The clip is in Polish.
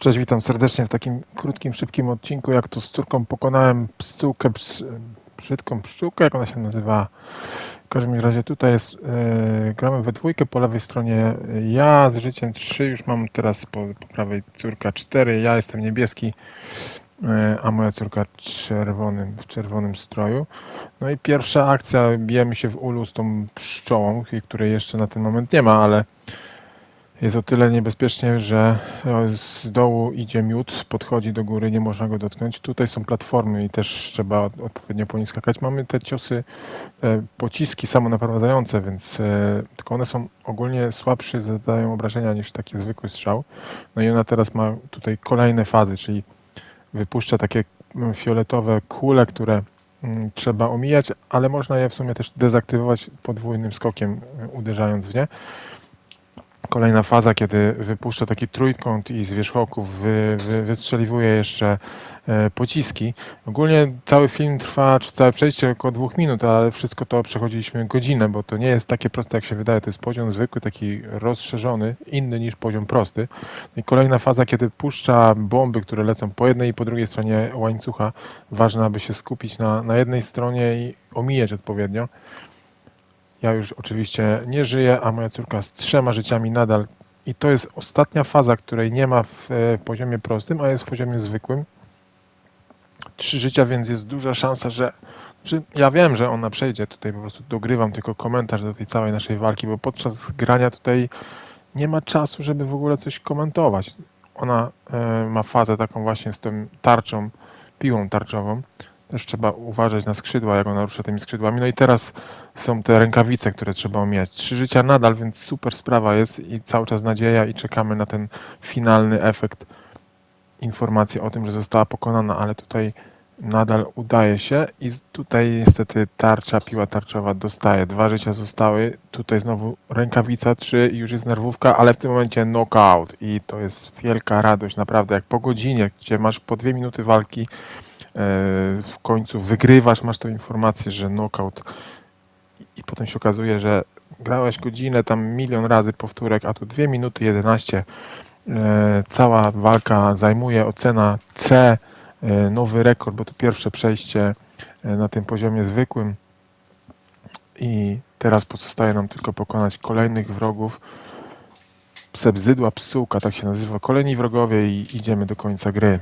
Cześć, witam serdecznie w takim krótkim, szybkim odcinku. Jak to z córką pokonałem pszczółkę, ps, brzydką pszczółkę, jak ona się nazywa. W każdym razie tutaj jest, e, gramy we dwójkę, po lewej stronie ja z życiem 3, już mam teraz po, po prawej córka 4, ja jestem niebieski, e, a moja córka czerwonym, w czerwonym stroju. No i pierwsza akcja, bijemy się w ulu z tą pszczołą, której jeszcze na ten moment nie ma, ale jest o tyle niebezpiecznie, że e, z dołu idzie miód, podchodzi do góry, nie można go dotknąć. Tutaj są platformy i też trzeba od- odpowiednio po nich skakać. Mamy te ciosy, e, pociski samonaprowadzające, więc e, tylko one są ogólnie słabsze, zadają obrażenia niż taki zwykły strzał. No i ona teraz ma tutaj kolejne fazy, czyli wypuszcza takie mm, fioletowe kule, które mm, trzeba omijać, ale można je w sumie też dezaktywować podwójnym skokiem, e, uderzając w nie. Kolejna faza, kiedy wypuszcza taki trójkąt i z wierzchołków wy, wy, wystrzeliwuje jeszcze e, pociski. Ogólnie cały film trwa, czy całe przejście około dwóch minut, ale wszystko to przechodziliśmy godzinę, bo to nie jest takie proste jak się wydaje. To jest poziom zwykły, taki rozszerzony, inny niż poziom prosty. I kolejna faza, kiedy puszcza bomby, które lecą po jednej i po drugiej stronie łańcucha. Ważne, aby się skupić na, na jednej stronie i omijać odpowiednio. Ja już oczywiście nie żyję, a moja córka z trzema życiami nadal. I to jest ostatnia faza, której nie ma w, e, w poziomie prostym, a jest w poziomie zwykłym. Trzy życia, więc jest duża szansa, że. Czy ja wiem, że ona przejdzie. Tutaj po prostu dogrywam tylko komentarz do tej całej naszej walki, bo podczas grania tutaj nie ma czasu, żeby w ogóle coś komentować. Ona e, ma fazę taką właśnie z tą tarczą, piłą tarczową. Też trzeba uważać na skrzydła, jak ona rusza tymi skrzydłami. No i teraz są te rękawice, które trzeba omijać. Trzy życia nadal, więc super sprawa jest i cały czas nadzieja i czekamy na ten finalny efekt informacji o tym, że została pokonana, ale tutaj nadal udaje się i tutaj niestety tarcza, piła tarczowa dostaje. Dwa życia zostały, tutaj znowu rękawica, trzy i już jest nerwówka, ale w tym momencie knockout i to jest wielka radość, naprawdę jak po godzinie, gdzie masz po dwie minuty walki, w końcu wygrywasz, masz tą informację, że knockout i potem się okazuje, że grałeś godzinę, tam milion razy powtórek, a tu 2 minuty 11. E, cała walka zajmuje ocena C, e, nowy rekord, bo to pierwsze przejście e, na tym poziomie zwykłym. I teraz pozostaje nam tylko pokonać kolejnych wrogów. Psebzydła psułka, tak się nazywa. Kolejni wrogowie i idziemy do końca gry.